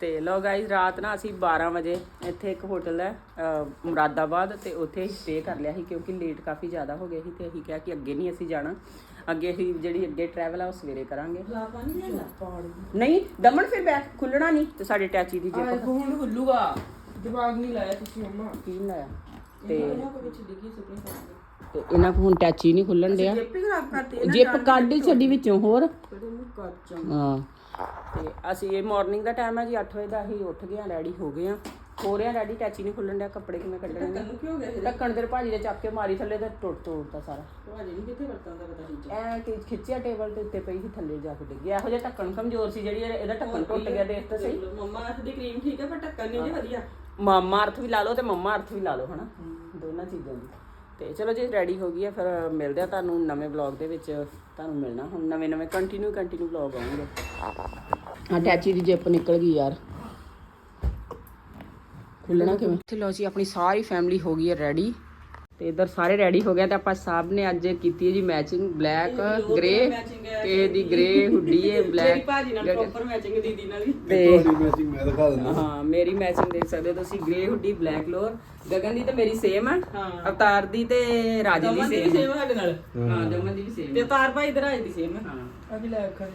ਤੇ ਲੋ ਗਾਇਸ ਰਾਤ ਨਾ ਅਸੀਂ 12 ਵਜੇ ਇੱਥੇ ਇੱਕ ਹੋਟਲ ਹੈ ਮੁਰਾਦਾਬਾਦ ਤੇ ਉੱਥੇ ਸਟੇ ਕਰ ਲਿਆ ਸੀ ਕਿਉਂਕਿ ਲੇਟ ਕਾਫੀ ਜ਼ਿਆਦਾ ਹੋ ਗਏ ਸੀ ਤੇ ਅਸੀਂ ਕਿਹਾ ਕਿ ਅੱਗੇ ਨਹੀਂ ਅਸੀਂ ਜਾਣਾ। ਅੱਗੇ ਅਸੀਂ ਜਿਹੜੀ ਅੱਗੇ ਟਰੈਵਲ ਆ ਉਹ ਸਵੇਰੇ ਕਰਾਂਗੇ। ਨਹੀਂ ਦਮਨ ਫਿਰ ਬੈਗ ਖੁੱਲਣਾ ਨਹੀਂ ਤੇ ਸਾਡੇ ਟੈਚੀ ਦੀ ਜੇਬ ਹੁਣ ਹੁੱਲੂਗਾ ਦਿਮਾਗ ਨਹੀਂ ਲਾਇਆ ਤੁਸੀਂ ਮੰਮਾ। ਕੀ ਲਾਇਆ? ਤੇ ਤੇ ਇਹਨਾਂ ਕੋਲ ਹੁਣ ਟੈਚੀ ਨਹੀਂ ਖੁੱਲਣ ਡਿਆ। ਜੇਪੀ ਕੱਢ ਛੱਡੀ ਵਿੱਚੋਂ ਹੋਰ। ਹਾਂ। ਤੇ ਅਸੀਂ ਇਹ ਮਾਰਨਿੰਗ ਦਾ ਟਾਈਮ ਹੈ ਜੀ 8 ਵਜੇ ਦਾ ਅਸੀਂ ਉੱਠ ਗਏ ਆ ਰੈਡੀ ਹੋ ਗਏ ਆ। ਹੋ ਰਿਆ ਰੈਡੀ ਟੈਚੀ ਨਹੀਂ ਖੁੱਲਣ ਡਿਆ ਕੱਪੜੇ ਕਿਵੇਂ ਕੱਢਣੇ ਨੇ? ਕਿਉਂ ਢੱਕਣ ਦੇ ਭਾਜੀ ਦੇ ਚੱਕ ਕੇ ਮਾਰੀ ਥੱਲੇ ਤੇ ਟੁੱਟ ਤੋੜਤਾ ਸਾਰਾ। ਤੁਹਾਡੇ ਨਹੀਂ ਕਿੱਥੇ ਵਰਤਾਂ ਦਾ ਪਤਾ ਨਹੀਂ ਐ ਕਿ ਖਿੱਚਿਆ ਟੇਬਲ ਤੇ ਉੱਤੇ ਪਈ ਸੀ ਥੱਲੇ ਜਾ ਕੇ ਡਿੱਗੀ ਇਹੋ ਜਿਹਾ ਢੱਕਣ ਕਮਜ਼ੋਰ ਸੀ ਜਿਹੜੀ ਇਹ- ਇਹਦਾ ਢੱਕਣ ਟੁੱਟ ਗਿਆ ਦੇਖ ਤਾਂ ਸਹੀ। ਮੰਮਾ ਅਰਥ ਦੀ ਕਰੀਮ ਠੀਕ ਹੈ ਪਰ ਢੱਕਣ ਨਹੀਂ ਜੀ ਵਧੀਆ। ਮਾਮਾ ਅਰਥ ਵੀ ਲਾ ਲਓ ਤੇ ਮੰਮਾ ਅਰਥ ਵੀ ਲਾ ਲਓ ਹਨਾ? ਦੋਨਾਂ ਚੀਜ਼ਾਂ ਦੀ। ਤੇ ਚਲੋ ਜੀ ਰੈਡੀ ਹੋ ਗਈ ਹੈ ਫਿਰ ਮਿਲਦੇ ਆ ਤੁਹਾਨੂੰ ਨਵੇਂ ਵਲੌਗ ਦੇ ਵਿੱਚ। ਤੁਹਾਨੂੰ ਮਿਲਣਾ ਹੁਣ ਨਵੇਂ ਨਵੇਂ ਕੰਟੀਨਿਊ ਕੰਟੀਨਿਊ ਵਲੌਗ ਆਉਣਗੇ। ਆ ਟੈਚੀ ਦੀ ਜਿੱਪ ਨਿਕਲ ਗਈ ਯਾਰ। ਖੁੱਲਣਾ ਕਿਵੇਂ? ਤੇ ਲੋ ਜੀ ਆਪਣੀ ਸਾਰੀ ਫੈਮਿਲੀ ਹੋ ਗਈ ਹੈ ਰੈਡੀ ਤੇ ਇਧਰ ਸਾਰੇ ਰੈਡੀ ਹੋ ਗਏ ਤੇ ਆਪਾਂ ਸਭ ਨੇ ਅੱਜ ਕੀਤੀ ਹੈ ਜੀ ਮੈਚਿੰਗ ਬਲੈਕ ਗ੍ਰੇ ਹੈ। ਤੇ ਦੀ ਗ੍ਰੇ ਹੁੱਡੀ ਹੈ ਮੇਰੀ ਬਲੈਕ ਭਾਜੀ ਨਾਲ ਪ੍ਰੋਪਰ ਮੈਚਿੰਗ ਦੀਦੀ ਨਾਲ ਹੀ। ਤੇ ਮੈਚਿੰਗ ਮੈਂ ਦਿਖਾ ਦਿੰਦਾ। ਹਾਂ ਮੇਰੀ ਮੈਚਿੰਗ ਦੇਖ ਸਕਦੇ ਹੋ ਤੁਸੀਂ grey hoodie black lower Gagan ਦੀ ਤੇ ਮੇਰੀ ਸੇਮ ਹੈ ਹਾਂ। ਅਵਤਾਰ ਦੀ ਤੇ ਰਾਜੀ ਦੀ ਸੇਮ ਸੇਮ ਸਾਡੇ ਨਾਲ। ਹਾਂ ਦਮਨ ਦੀ ਵੀ ਸੇਮ ਤੇ ਤਾਰ ਭਾਈ ਇਧਰ ਆਈ ਦੀ ਸੇਮ ਹਾਂ। ਆ ਵੀ ਲੈ ਕਰ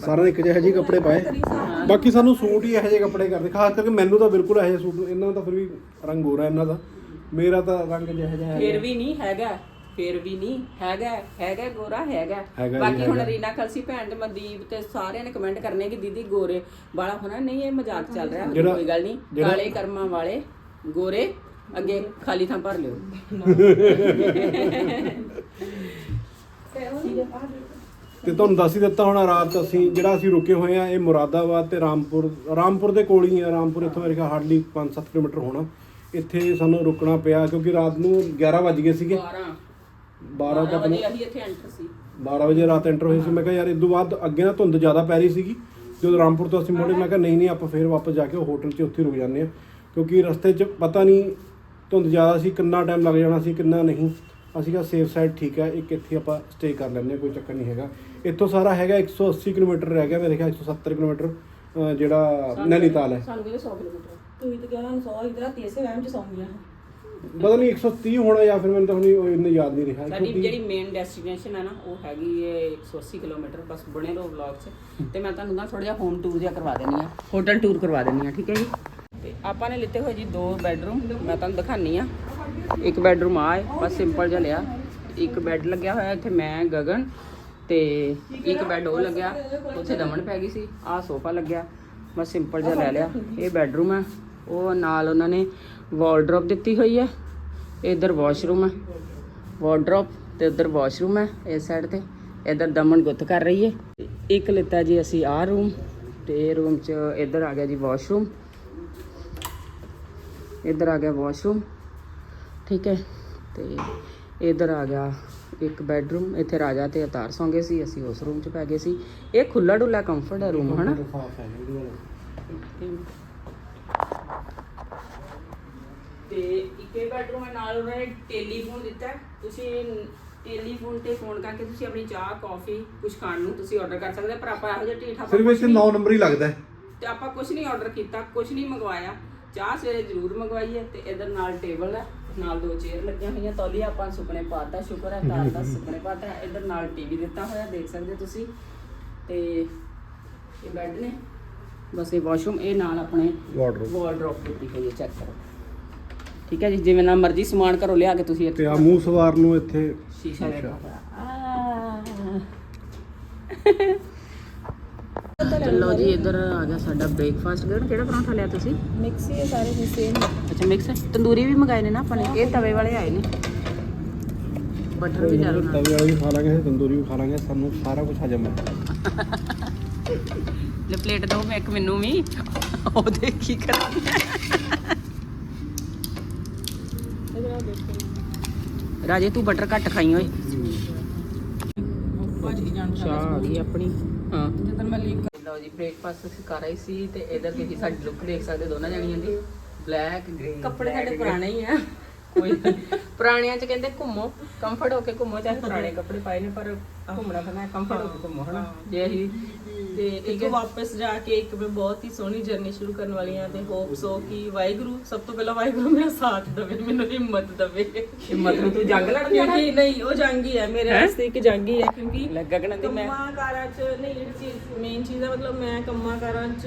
ਸਾਰਿਆਂ ਨੇ ਇੱਕ ਜਿਹੇ ਜਿਹੇ ਕੱਪੜੇ ਪਾਏ। ਬਾਕੀ ਸਾਨੂੰ ਸੂਟ ਹੀ ਇਹੋ ਜਿਹੇ ਕੱਪੜੇ ਕਰਦੇ ਖਾਸ ਕਰਕੇ ਮੈਨੂੰ ਤਾਂ ਬਿਲਕੁਲ ਇਹੋ ਜਿਹੇ ਸੂਟ ਇਹਨਾਂ ਦਾ ਤਾਂ ਫਿਰ ਵੀ ਰੰਗ ਗੋਰਾ ਇਹਨਾਂ ਦਾ। ਮੇਰਾ ਤਾਂ ਰੰਗ ਜਿਹਾ ਜਿਹਾ ਹੈ ਫੇਰ ਵੀ ਨਹੀਂ ਹੈਗਾ ਫੇਰ ਵੀ ਨਹੀਂ ਹੈਗਾ ਹੈਗਾ ਗੋਰਾ ਹੈਗਾ। ਹੈਗਾ ਜੀ, ਬਾਕੀ ਹੁਣ ਹੈਗਾ। ਰੀਨਾ ਕਲਸੀ ਭੈਣ ਤੇ ਮਨਦੀਪ ਤੇ ਸਾਰਿਆਂ ਨੇ ਕਮੈਂਟ ਕਰਨੇ ਕਿ ਦੀਦੀ ਗੋਰੇ ਵਾਲਾ ਹੋਣਾ ਨਹੀਂ ਇਹ ਮਜ਼ਾਕ ਚੱਲ ਰਿਹਾ ਜਿਹੜਾ- ਕੋਈ ਗੱਲ ਨਹੀਂ ਜਿਹੜਾ- ਕਾਲੇ ਕਰਮਾਂ ਵਾਲੇ ਗੋਰੇ ਅੱਗੇ ਖਾਲੀ ਥਾਂ ਭਰ ਲਿਓ। ਤੇ ਤੁਹਾਨੂੰ ਦੱਸ ਹੀ ਦਿੱਤਾ ਹੋਣਾ ਰਾਤ ਅਸੀਂ ਜਿਹੜਾ ਅਸੀਂ ਰੁਕੇ ਹੋਏ ਆ ਇਹ ਮੁਰਾਦਾਬਾਦ ਤੇ ਰਾਮਪੁਰ ਰਾਮਪੁਰ ਦੇ ਕੋਲ ਹੀ ਆ ਰਾਮਪੁਰ ਇੱਥੋਂ ਮੇਰੇ ਖਿਆਲ ਹਾਰਡਲੀ 5-7 ਕਿਲੋਮੀਟਰ ਹੋਣਾ। ਇੱਥੇ ਸਾਨੂੰ ਰੁਕਣਾ ਪਿਆ ਕਿਉਂਕਿ ਰਾਤ ਨੂੰ 11 ਵੱਜ ਗਏ ਸੀਗੇ। 12 12 ਤੱਕ ਵਜੇ ਅਸੀਂ ਇੱਥੇ ਐਂਟਰ ਸੀ। 12 ਵਜੇ ਰਾਤ ਐਂਟਰ ਹੋਈ ਸੀ। ਮੈਂ ਕਿਹਾ ਯਾਰ ਇਸ ਤੋਂ ਬਾਅਦ ਅੱਗੇ ਨਾ ਧੁੰਦ ਜ਼ਿਆਦਾ ਪੈ ਰਹੀ ਸੀਗੀ। ਜਦੋਂ ਰਾਮਪੁਰ ਤੋਂ ਅਸੀਂ ਮੋੜੇ ਮੈਂ ਕਿਹਾ ਨਹੀਂ ਨਹੀਂ ਆਪਾਂ ਫੇਰ ਵਾਪਸ ਜਾ ਕੇ ਉਹ ਹੋਟਲ 'ਚ ਉੱਥੇ ਰੁਕ ਜਾਂਦੇ ਆ ਕਿਉਂਕਿ ਰਸਤੇ 'ਚ ਪਤਾ ਨਹੀਂ ਧੁੰਦ ਜ਼ਿਆਦਾ ਸੀ ਕਿੰਨਾ ਟਾਈਮ ਲੱਗ ਜਾਣਾ ਸੀ ਕਿੰਨਾ ਨਹੀਂ। ਅਸੀਂ ਕਿਹਾ ਸੇਫ ਸਾਈਡ ਠੀਕ ਹੈ ਇੱਕ ਇੱਥੇ ਆਪਾਂ ਸਟੇ ਕਰ ਲੈਂਦੇ ਕੋਈ ਚੱਕਰ ਨਹੀਂ ਹੈਗਾ। ਇੱਥੋਂ ਸਾਰਾ ਹੈਗਾ 180 ਕਿਲੋਮੀਟਰ ਰਹਿ ਗਿਆ ਮੇਰੇ ਖਿਆਲ 170 ਕਿਲੋਮੀਟਰ ਜਿਹੜਾ ਨੈਨੀਤਾਲ ਹੈ। ਸਾਨੂੰ ਕਿਹਦੇ 100 ਕਿਲੋਮੀਟਰ। ਤੂੰ ਤਾਂ ਕਹਿਣਾ 100 ਇਧਰ ਰਾਤੀ ਇਸੇ ਵਹਿਮ ਚ ਸੌਂ ਗਿਆ ਪਤਾ ਨਹੀਂ 130 ਹੋਣਾ ਜਾਂ ਫਿਰ ਮੈਨੂੰ ਤਾਂ ਹੁਣ ਇੰਨਾ ਯਾਦ ਨਹੀਂ ਰਿਹਾ। ਸਾਡੀ 130 ਜਿਹੜੀ ਮੇਨ ਡੈਸਟੀਨੇਸ਼ਨ ਹੈ ਨਾ ਉਹ ਹੈਗੀ ਹੈ 180 ਕਿਲੋਮੀਟਰ ਬਸ ਬਣੇ ਰਹੋ ਵਲੌਗ 'ਚ। ਤੇ ਮੈਂ ਤੁਹਾਨੂੰ ਨਾ ਥੋੜਾ ਜਿਹਾ ਹੋਮ ਟੂਰ ਜਿਹਾ ਕਰਵਾ ਦੇਣੀ ਆ ਹੋਟਲ ਟੂਰ ਕਰਵਾ ਦੇਣੀ ਆ ਠੀਕ ਹੈ ਜੀ? ਤੇ ਆਪਾਂ ਨੇ ਲਿੱਤੇ ਹੋਏ ਜੀ ਦੋ ਬੈੱਡਰੂਮ ਮੈਂ ਤੁਹਾਨੂੰ ਦਿਖਾਣੀ ਆ ਇੱਕ ਬੈੱਡਰੂਮ ਆ ਹੈ ਬਸ ਸਿੰਪਲ ਜਿਹਾ ਲਿਆ। ਇੱਕ ਬੈੱਡ ਲੱਗਿਆ ਹੋਇਆ ਇੱਥੇ ਮੈਂ ਗਗਨ ਤੇ ਇੱਕ ਬੈੱਡ ਉਹ ਲੱਗਿਆ। ਉੱਥੇ ਦਮਨ ਪੈ ਗਈ ਸੀ ਆਹ ਸੋਫਾ ਲੱਗਿਆ। ਬਸ ਸਿੰਪਲ ਜਿਹਾ ਲੈ ਲਿਆ। ਇਹ ਬੈੱਡਰੂਮ ਹੈ ਉਹ ਨਾਲ ਉਹਨਾਂ ਨੇ ਵਾਲਡਰੋਪ ਦਿੱਤੀ ਹੋਈ ਹੈ। ਇਧਰ ਵਾਸ਼ਰੂਮ ਹੈ। ਵਾਰਡਰੋਪ ਤੇ ਉਧਰ ਵਾਸ਼ਰੂਮ ਹੈ ਇਸ ਸਾਈਡ ਤੇ। ਇਧਰ ਦਮਨ ਗੁੱਤ ਕਰ ਰਹੀ ਹੈ। ਇੱਕ ਲਿੱਤਾ ਜੀ ਅਸੀਂ ਆਹ ਰੂਮ ਤੇ ਇਹ ਰੂਮ ਚ ਇਧਰ ਆ ਗਿਆ ਜੀ ਵਾਸ਼ਰੂਮ ਇਧਰ ਆ ਗਿਆ ਵਾਸ਼ਰੂਮ ਠੀਕ ਹੈ। ਤੇ ਇਧਰ ਆ ਗਿਆ ਇੱਕ ਬੈਡਰੂਮ ਇੱਥੇ ਰਾਜਾ ਤੇ ਅਤਾਰ ਸੌਂਗੇ ਸੀ। ਅਸੀਂ ਉਸ ਰੂਮ ਚ ਪੈ ਗਏ ਸੀ। ਇਹ ਖੁੱਲਾ ਡੁੱਲਾ ਕੰਫਰਟ ਹੈ ਰੂਮ ਹਨਾ ਸਾਫ਼ ਹੈ ਇਹਦੇ ਨਾਲ। ਤੇ ਇੱਕੇ ਬੈਡਰੂਮ ਨਾਲ ਉਹਨਾਂ ਨੇ ਟੈਲੀਫੋਨ ਦਿੱਤਾ। ਹੈ। ਤੁਸੀਂ ਟੈਲੀਫੋਨ ਤੇ ਫੋਨ ਕਰਕੇ ਤੁਸੀਂ ਆਪਣੀ ਚਾਹ ਕਾਫੀ ਕੁਝ ਖਾਣ ਨੂੰ ਤੁਸੀਂ ਆਰਡਰ ਕਰ ਸਕਦੇ ਹੋ ਪਰ ਆਪਾਂ ਇਹੋ ਜਿਹਾ ਢੀਠਾ ਸਿਰਫ ਇੱਥੇ 9 ਨੰਬਰ ਹੀ ਲੱਗਦਾ ਹੈ। ਤੇ ਆਪਾਂ ਕੁਝ ਨਹੀਂ ਆਰਡਰ ਕੀਤਾ ਕੁਝ ਨਹੀਂ ਮੰਗਵਾਇਆ। ਚਾਹ ਸਵੇਰੇ ਜ਼ਰੂਰ ਮੰਗਵਾਈ ਹੈ ਤੇ ਇਧਰ ਨਾਲ ਟੇਬਲ ਹੈ ਨਾਲ ਦੋ ਚੇਅਰ ਲੱਗੀਆਂ ਹੋਈਆਂ ਤੌਲੀਆ ਆਪਾਂ ਸੁਪਨੇ ਪਾਤਾ ਸ਼ੁਕਰ ਹੈ ਤਾਂ ਦਾ ਸੁਪਨੇ ਪਾਤਾ ਇਧਰ ਨਾਲ ਟੀਵੀ ਦਿੱਤਾ ਹੋਇਆ ਦੇਖ ਸਕਦੇ ਹੋ ਤੁਸੀਂ। ਤੇ ਇਹ ਬੈੱਡ ਨੇ ਬਸ ਇਹ ਵਾਸ਼ਰੂਮ ਇਹ ਨਾਲ ਆਪਣੇ ਵਾਰਡਰੋਬ ਵਾਲਡਰੋਪ ਦਿੱਤੀ ਹੋਈ ਹੈ ਚੈੱਕ ਕਰੋ। ਠੀਕ ਹੈ ਜੀ ਜਿਵੇਂ ਨਾ ਮਰਜ਼ੀ ਸਮਾਨ ਘਰੋਂ ਲਿਆ ਕੇ ਤੁਸੀਂ ਤੇ ਇੱਥੇ ਆ ਮੂੰਹ ਸਵਾਰ ਨੂੰ ਇੱਥੇ ਸ਼ੀਸ਼ਾ ਦੇਖੋ ਜੀ ਇੱਧਰ ਆ ਗਿਆ ਸਾਡਾ ਬ੍ਰੇਕਫਾਸਟ ਗਣ ਕਿਹੜਾ ਪਰੌਂਠਾ ਲਿਆ ਤੁਸੀਂ? ਮਿਕਸੀ ਹੈ ਸਾਰੇ ਦੀ ਸੇਮ ਅੱਛਾ ਮਿਕਸ ਹੈ। ਤੰਦੂਰੀ ਵੀ ਮੰਗਾਏ ਨੇ ਨਾ ਆਪਾਂ ਨੇ? ਇਹ ਤਵੇ ਵਾਲੇ ਆਏ ਨੇ। ਬਟਰ ਵੀ ਨਾਲ ਤਵੇ ਵਾਲੀ ਵੀ ਖਾ ਲਾਂਗੇ ਤੰਦੂਰੀ ਵੀ ਖਾ ਲਾਂਗੇ ਸਾਨੂੰ ਸਾਰਾ ਕੁਝ ਹਜਮ ਹੈ ਲੈ ਪਲੇਟ ਦੋ ਮੈਂ ਇੱਕ ਮੈਨੂੰ ਵੀ। ਉਹ ਦੇਖੀ ਕਰਾਂਗੇ ਇਧਰ ਆ ਦੇਖੋ ਰਾਜੇ ਤੂੰ ਬਟਰ ਘੱਟ ਖਾਈ ਓਏ। ਭਾਜੀ ਜਾਣ ਚਾਹ ਆ ਗਈ ਆਪਣੀ। ਹਾਂ। ਜਦੋਂ ਮੈਂ ਲੀਕ ਲਓ ਜੀ ਬ੍ਰੇਕਫਾਸਟ ਅਸੀਂ ਕਰ ਰਹੇ ਸੀ ਤੇ ਇਧਰ ਤੁਸੀਂ ਸਾਡੀ ਲੁੱਕ ਦੇਖ ਸਕਦੇ ਦੋਨਾਂ ਜਣੀਆਂ ਦੀ। ਬਲੈਕ ਕੱਪੜੇ ਸਾਡੇ ਪੁਰਾਣੇ ਹੀ ਆ। ਕੋਈ ਪੁਰਾਣਿਆਂ ਚ ਕਹਿੰਦੇ ਘੁੰਮੋ ਕੰਫਰਟ ਹੋ ਕੇ ਘੁੰਮੋ ਚਾਹੇ ਪੁਰਾਣੇ ਕੱਪੜੇ ਪਾਏ ਨੇ ਪਰ ਘੁੰਮਣਾ ਪੈਣਾ ਕੰਫਰਟ ਹੋ ਕੇ ਘੁੰਮੋ ਹਨਾ। ਜੇ ਅਸੀਂ ਤੇ ਇੱਕ ਵਾਪਸ ਜਾ ਕੇ ਇੱਕ ਮੈਂ ਬਹੁਤ ਹੀ ਸੋਹਣੀ ਜਰਨੀ ਸ਼ੁਰੂ ਕਰਨ ਵਾਲੀ ਹਾਂ ਤੇ ਹੋਪ ਸੋ ਕਿ ਵਾਹਿਗੁਰੂ ਸਭ ਤੋਂ ਪਹਿਲਾਂ ਵਾਹਿਗੁਰੂ ਮੇਰਾ ਸਾਥ ਦੇਵੇ ਮੈਨੂੰ ਹਿੰਮਤ ਦੇਵੇ। ਹਿੰਮਤ ਨੂੰ ਤੂੰ ਜੰਗ ਲੜਨ ਜਾਣਾ ਕਿਉਂਕਿ ਨਹੀਂ ਉਹ ਜੰਗੀ ਹੈ ਮੇਰੇ ਵਾਸਤੇ ਇੱਕ ਜੰਗੀ ਹੈ ਕਿਉਂਕਿ ਲੈ ਗਗਨ ਦੀ ਮੈਂ ਕੰਮਾਂ ਕਾਰਾਂ ਚ ਨਹੀਂ ਜਿਹੜੀ ਚੀਜ਼ ਮੇਨ ਚੀਜ਼ ਹੈ ਮਤਲਬ ਮੈਂ ਕੰਮਾਂ ਕਾਰਾਂ ਚ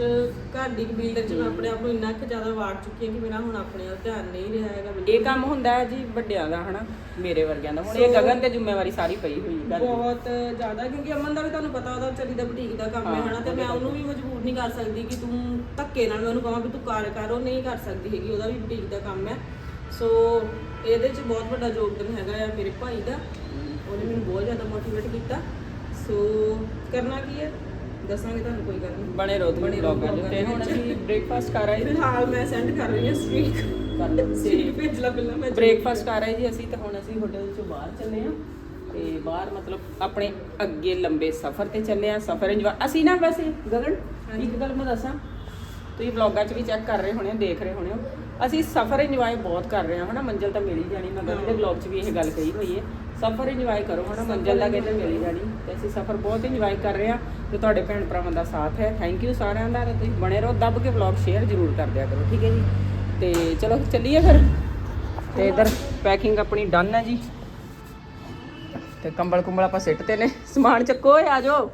ਘਰ ਦੀ ਕਬੀਲਦਾਰੀ ਚ ਮੈਂ ਆਪਣੇ ਆਪ ਨੂੰ ਇੰਨਾ ਕੁ ਜ਼ਿਆਦਾ ਵਾੜ ਚੁੱਕੀ ਹਾਂ ਕਿ ਮੇਰਾ ਹੁਣ ਆਪਣੇ ਵੱਲ ਧਿਆਨ ਨਹੀਂ ਰਿਹਾ ਹੈਗਾ ਇਹ ਕੰਮ ਹੁੰਦਾ ਹੈ ਜੀ ਵੱਡਿਆਂ ਦਾ ਹਨਾ? ਮੇਰੇ ਵਰਗਿਆਂ ਦਾ। ਹੁਣ ਇਹ ਗਗਨ ਤੇ ਜ਼ਿੰਮੇਵਾਰੀ ਸਾਰੀ ਪਈ ਹੋਈ ਹੈ। ਬਹੁਤ ਜ਼ਿਆਦਾ ਕਿਉਂਕਿ ਅਮਨ ਦਾ ਵੀ ਤੁਹਾਨੂੰ ਪਤਾ ਉਹਦਾ ਵਿਚਾਰੀ ਦਾ ਬੁਟੀਕ ਦਾ ਕੰਮ ਹੈ। ਹਨਾ ਤੇ ਮੈਂ ਉਹਨੂੰ ਵੀ ਮਜਬੂਰ ਨਹੀਂ ਕਰ ਸਕਦੀ ਕਿ ਤੂੰ ਧੱਕੇ ਨਾਲ ਮੈਂ ਉਹਨੂੰ ਕਹਾਂ ਵੀ ਤੂੰ ਕਰ ਕਰ ਉਹ ਨਹੀਂ ਕਰ ਸਕਦੀ ਹੈਗੀ ਉਹਦਾ ਵੀ ਬੁਟੀਕ ਦਾ ਕੰਮ ਹੈ। ਸੋ ਇਹਦੇ 'ਚ ਬਹੁਤ ਵੱਡਾ ਯੋਗਦਾਨ ਹੈਗਾ ਆ ਮੇਰੇ ਭਾਈ ਦਾ। ਉਹਨੇ ਮੈਨੂੰ ਬਹੁਤ ਜ਼ਿਆਦਾ ਮੋਟੀਵੇਟ ਕੀਤਾ। ਸੋ ਕਰਨਾ ਕੀ ਹੈ? ਦੱਸਾਂਗੇ ਤੁਹਾਨੂੰ ਕੋਈ ਗੱਲ ਨਹੀਂ। ਬਣੇ ਰਹੋ ਤੁਸੀਂ ਵਲੌਗਾਂ 'ਚ ਤੇ ਹੁਣ ਅਸੀਂ ਬ੍ਰੇਕਫਾਸਟ ਕਰ ਰਹੇ ਫਿਲਹਾਲ ਮੈਂ ਸੈਂਡ ਕਰ ਰਹੀ ਹਾਂ ਸਟ੍ਰੀਕ ਕਰ ਲਓ। ਸਟ੍ਰੀਕ ਭੇਜ ਲਾ ਪਹਿਲਾਂ ਮੈਂ ਬ੍ਰੇਕਫਾਸਟ ਕਰ ਰਹੇ ਜੀ ਅਸੀਂ ਤੇ ਹੁਣ ਅਸੀਂ ਹੋਟਲ ਚੋਂ ਬਾਹਰ ਚੱਲੇ ਆ ਤੇ ਬਾਹਰ ਮਤਲਬ ਆਪਣੇ ਅੱਗੇ ਲੰਬੇ ਸਫ਼ਰ ਤੇ ਚੱਲੇ ਆ ਸਫ਼ਰ ਇੰਜੋਏ। ਅਸੀਂ ਨਾ ਵੈਸੇ ਗਗਨ ਇੱਕ ਗੱਲ ਮੈਂ ਦੱਸਾਂ ਤੁਸੀਂ ਵਲੌਗਾਂ 'ਚ ਵੀ ਚੈੱਕ ਕਰ ਰਹੇ ਹੋਣੇ ਹੋ ਦੇਖ ਰਹੇ ਹੋਣੇ ਹੋ। ਅਸੀਂ ਸਫ਼ਰ ਇੰਜੋਏ ਬਹੁਤ ਕਰ ਰਹੇ ਹਾਂ ਹਨਾ? ਮੰਜ਼ਿਲ ਤਾਂ ਮਿਲ ਹੀ ਜਾਣੀ ਮੈਂ ਗਗਨ ਦੇ ਵਲੌਗ 'ਚ ਵੀ ਇਹ ਗੱਲ ਕਹੀ ਹੋਈ ਹੈ। ਸਫ਼ਰ ਇੰਜੋਏ ਕਰੋ ਹਨਾ? ਮੰਜ਼ਿਲ ਦਾ ਕਹਿੰਦੇ ਮਿਲ ਹੀ ਜਾਣੀ। ਤੇ ਅਸੀਂ ਸਫ਼ਰ ਬਹੁਤ ਇੰਜੋਏ ਕਰ ਰਹੇ ਹਾਂ ਤੇ ਤੁਹਾਡੇ ਭੈਣ ਭਰਾਵਾਂ ਦਾ ਸਾਥ ਹੈ। ਥੈਂਕ ਯੂ ਸਾਰਿਆਂ ਦਾ ਤੇ ਤੁਸੀਂ ਬਣੇ ਰਹੋ ਦੱਬ ਕੇ ਵਲੌਗ ਸ਼ੇਅਰ ਜ਼ਰੂਰ ਕਰ ਦਿਆ ਕਰੋ ਠੀਕ ਹੈ ਜੀ? ਤੇ ਚਲੋ ਚੱਲੀਏ ਫਿਰ। ਤੇ ਇਧਰ ਪੈਕਿੰਗ ਆਪਣੀ ਡਨ ਹੈ ਜੀ। ਤੇ ਕੰਬਲ ਕੁੰਬਲ ਆਪਾਂ ਸਿੱਟਦੇ ਨੇ। ਸਮਾਨ ਚੱਕੋ ਓਏ ਆ ਜਾਓ।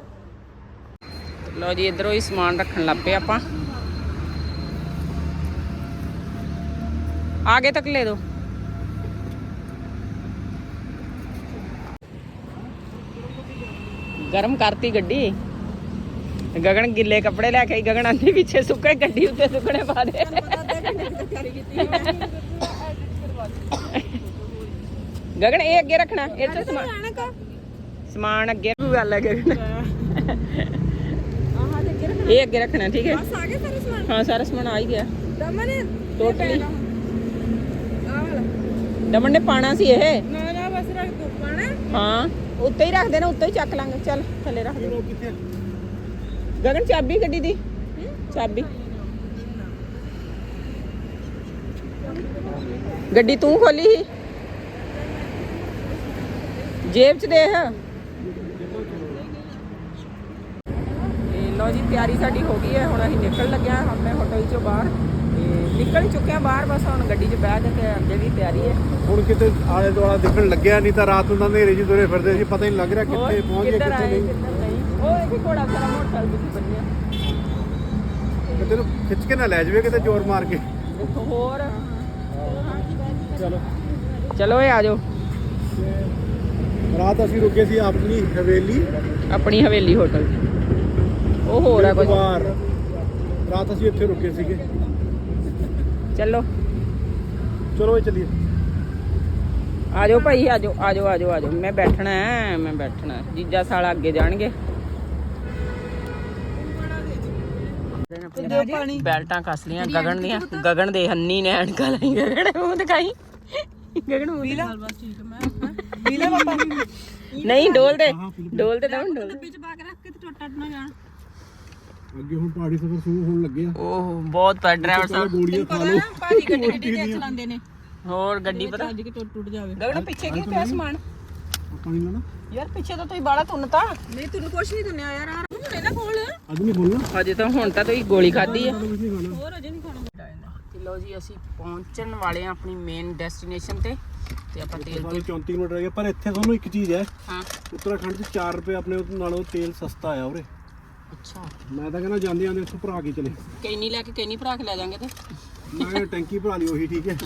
ਲਓ ਜੀ ਇਧਰੋਂ ਹੀ ਸਮਾਨ ਰੱਖਣ ਲੱਗ ਪਏ ਆਪਾਂ। ਆਗੇ ਤੱਕ ਲੈ ਦੋ। ਗਰਮ ਕਰਤੀ ਗੱਡੀ। ਗਗਨ ਗਿੱਲੇ ਕੱਪੜੇ ਲੈ ਕੇ ਆਈ ਗਗਨ ਆਂਦੀ ਪਿੱਛੇ ਸੁੱਕੇ ਗੱਡੀ ਉੱਤੇ ਸੁੱਕਣੇ ਪਾ ਦੇ। ਗਗਨ ਇਹ ਅੱਗੇ ਰੱਖਣਾ ਇਹ ਤੇ ਸਮਾਨ ਸਮਾਨ ਅੱਗੇ ਨੂੰ ਗੱਲ ਹੈ ਗਗਨ ਆਹ ਇਹ ਅੱਗੇ ਰੱਖਣਾ ਠੀਕ ਹੈ? ਬਸ ਆ ਗਏ ਸਾਰੇ ਸਮਾਨ? ਹਾਂ ਸਾਰਾ ਸਮਾਨ ਆ ਹੀ ਗਿਆ। ਦਮਨ ਟੋਟਲੀ ਆਹ ਵਾਲਾ। ਦਮਨ ਨੇ ਪਾਣਾ ਸੀ ਇਹ। ਨਾ ਨਾ ਬਸ ਰੱਖ ਦੋ ਪਾਣਾ। ਹਾਂ ਉੱਤੇ ਹੀ ਰੱਖ ਦੇਣਾ ਉੱਤੇ ਹੀ ਚੱਕ ਲਾਂਗੇ। ਚੱਲ ਥੱਲੇ ਰੱਖ ਦੇ। ਉਹ ਕਿੱਥੇ ਆ? ਗਗਨ ਚਾਬੀ ਗੱਡੀ ਦੀ? ਚਾਬੀ। ਗੱਡੀ ਤੂੰ ਖੋਲੀ ਸੀ? ਜੇਬ ਚ ਦੇਖ ਇਹ ਲੋ ਜੀ ਤਿਆਰੀ ਸਾਡੀ ਹੋ ਗਈ ਹੈ ਹੁਣ ਅਸੀਂ ਨਿਕਲ ਲੱਗੇ ਹਾਂ ਆਪਣੇ ਹੋਟਲ ਚੋਂ ਬਾਹਰ ਤੇ ਨਿਕਲ ਚੁੱਕੇ ਹਾਂ ਬਾਹਰ ਬਸ ਹੁਣ ਗੱਡੀ 'ਚ ਬਹਿ ਕੇ ਅੱਗੇ ਦੀ ਤਿਆਰੀ ਹੈ। ਹੁਣ ਕਿਤੇ ਆਲੇ ਦੁਆਲਾ ਦਿਖਣ ਲੱਗਿਆ ਨਹੀਂ ਤਾਂ ਰਾਤ ਨੂੰ ਤਾਂ ਹਨੇਰੇ ਜੀ ਤੁਰੇ ਫਿਰਦੇ ਸੀ ਪਤਾ ਹੀ ਨਹੀਂ ਲੱਗ ਰਿਹਾ ਕਿੱਥੇ ਪਹੁੰਚ ਗਏ ਕਿੱਥੇ ਨਹੀਂ। ਉਹ ਇੱਕ ਘੋੜਾ ਸਾਰਾ ਮੋਟਰਸਾਈਕਲ ਵਿੱਚ ਬੰਨਿਆ। ਕਿਤੇ ਨੂੰ ਖਿੱਚ ਕੇ ਨਾ ਲੈ ਜਾਵੇ ਕਿਤੇ ਜ਼ੋਰ ਮਾਰ ਕੇ। ਹੋਰ। ਚਲੋ। ਚਲੋ ਇਹ ਆ ਜਾਓ। ਰਾਤ ਅਸੀਂ ਰੁਕੇ ਸੀ ਆਪਣੀ ਹਵੇਲੀ। ਆਪਣੀ ਹਵੇਲੀ ਹੋਟਲ ਉਹ ਹੋਰ ਆ ਕੁਝ। ਰਾਤ ਅਸੀਂ ਇੱਥੇ ਰੁਕੇ ਸੀਗੇ। ਚਲੋ। ਚਲੋ ਇਹ ਚੱਲੀਏ। ਆ ਜਾਓ ਭਾਈ ਆ ਜਾਓ ਆ ਜਾਓ ਆ ਜਾਓ ਆ ਜਾਓ ਮੈਂ ਬੈਠਣਾ ਹੈ ਮੈਂ ਬੈਠਣਾ ਹੈ। ਜੀਜਾ ਸਾਲਾ ਅੱਗੇ ਜਾਣਗੇ। ਬੈਲਟਾਂ ਕੱਸ ਲੀਆਂ ਗਗਨ ਦੀਆਂ। ਗਗਨ ਦੇ ਹੰਨੀ ਨੇ ਐਨਕਾਂ ਲਾਈ ਗਗਨ ਮੂੰਹ ਦਿਖਾਈ। ਗਗਨ ਮੂੰਹ ਮੈਂ ਪੀਲਾ ਪਾਪਾ। ਨਹੀਂ ਡੋਲ ਦੇ ਡੋਲ ਦੇ ਡੋਲ ਵਿੱਚ ਪਾ ਕੇ ਰੱਖ ਕੇ ਟੱਟ ਨਾ ਜਾਣ। ਅੱਗੇ ਹੁਣ ਪਹਾੜੀ ਸਫ਼ਰ ਸ਼ੁਰੂ ਹੋਣ ਲੱਗੇ ਆ ਓਹ ਬਹੁਤ ਪੈ ਡਰਾਈਵਰ ਸਾਹਿਬ। ਗੋਲੀਆਂ ਖਾ ਲਓ। ਭਾਜੀ ਗੱਡੀ ਗੱਡੀ ਤੇ ਚਲਾਉਂਦੇ ਨੇ। ਹੋਰ ਗੱਡੀ ਪਤਾ? ਅੱਜ ਕਿ ਟੁੱਟ ਟੁੱਟ ਜਾਵੇ। ਗਗਨ ਪਿੱਛੇ ਕੀ ਪਿਆ ਸਮਾਨ? ਨਹੀਂ ਲੈਣਾ ਯਾਰ ਪਿੱਛੇ ਤਾਂ ਤੁਸੀਂ ਬਾੜਾ ਤੁੰਨਤਾ ਨਹੀਂ ਤੈਨੂੰ ਕੁਛ ਨਹੀਂ ਦੁਨਿਆ ਯਾਰ। ਆਰਾਮ ਹੁਣੇ ਨਾ ਕੋਲ। ਅੱਜ ਨਹੀਂ ਬੋਲਣਾ ਅਜੇ ਤਾਂ ਹੁਣ ਤਾਂ ਤੁਸੀਂ ਗੋਲੀ ਖਾਧੀ ਆ। ਹੋਰ ਅਜੇ ਨਹੀਂ ਖਾਣਾ। ਤੇ ਲਓ ਜੀ ਅਸੀਂ ਪਹੁੰਚਣ ਵਾਲੇ ਆ ਆਪਣੀ ਮੇਨ ਡੈਸਟੀਨੇਸ਼ਨ ਤੇ। ਤੇ ਆਪਾਂ ਤੇਲ ਸਾਰੇ 34 ਕਿਲੋਮੀਟਰ ਹੈਗੇ ਪਰ ਇੱਥੇ ਤੁਹਾਨੂੰ ਇੱਕ ਚੀਜ਼ ਹੈ ਹਾਂ। ਉੱਤਰਾਖੰਡ 'ਚ 4 ਰੁਪਏ ਆਪਣੇ ਨਾਲੋਂ ਤੇਲ ਸਸਤਾ ਆ ਉਰੇ। ਅੱਛਾ। ਮੈਂ ਤਾਂ ਕਹਿੰਦਾ ਜਾਂਦੇ ਜਾਂਦੇ ਇੱਥੋਂ ਭਰਾ ਕੇ ਚਲੇ। ਕੈਨੀ ਲੈ ਕੇ ਕੈਨੀ ਭਰਾ ਕੇ ਲੈ ਜਾਾਂਗੇ ਤੇ। ਮੈਂ ਕਿਹਾ ਟੈਂਕੀ ਭਰਾ ਲਈ ਉਹੀ ਠੀਕ ਹੈ।